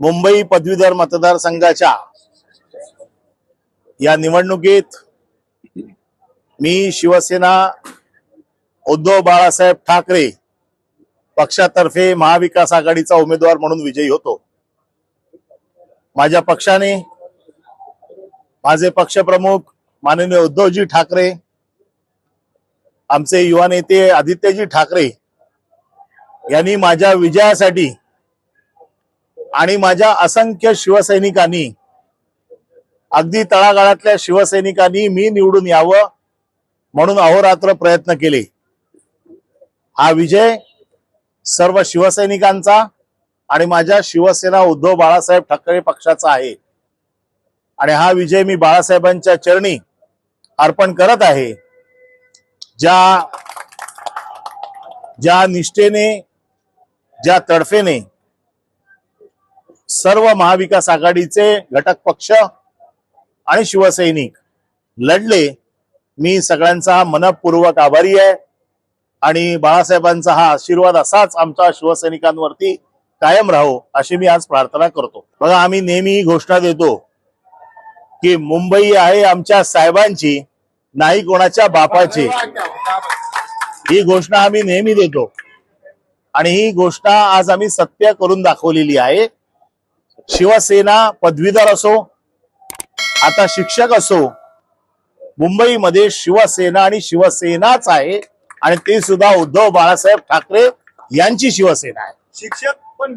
मुंबई पदवीधर मतदारसंघाच्या या निवडणुकीत मी शिवसेना उद्धव बाळासाहेब ठाकरे पक्षातर्फे महाविकास आघाडीचा उमेदवार म्हणून विजयी होतो. माझ्या पक्षाने माझे पक्षप्रमुख माननीय उद्धवजी ठाकरे आमचे युवा नेते आदित्यजी ठाकरे यांनी माझ्या विजयासाठी आणि माझ्या असंख्य शिवसैनिकांनी अगदी तळागाळातल्या शिवसैनिकांनी मी निवडून यावं म्हणून अहोरात्र प्रयत्न केले. हा विजय सर्व शिवसैनिकांचा आणि माझ्या शिवसेना उद्धव बाळासाहेब ठाकरे पक्षाचा आहे. आणि हा विजय मी बाळासाहेबांच्या चरणी अर्पण करत आहे. ज्या ज्या निष्ठेने ज्या तडफेने सर्व महाविकास आघाडीचे घटक पक्ष आणि शिवसैनिक लढले. मी सगळ्यांचा मनपूर्वक आभारी आहे. आणि बाळासाहेबांचा हा आशीर्वाद असाच आमच्या शिवसैनिकांवरती कायम राहो अशी मी आज प्रार्थना करतो. बघा आम्ही नेहमी ही घोषणा देतो की मुंबई आहे आमच्या साहेबांची नाही कोणाच्या बापाची. ही घोषणा आम्ही नेहमी देतो. आणि ही घोषणा आज आम्ही सत्य करून दाखवलेली आहे. शिवसेना पदवीधर असो आता शिक्षक असो मुंबईमध्ये शिवसेना आणि शिवसेनाच आहे. आणि ते सुद्धा उद्धव बाळासाहेब ठाकरे यांची शिवसेना आहे. शिक्षक पण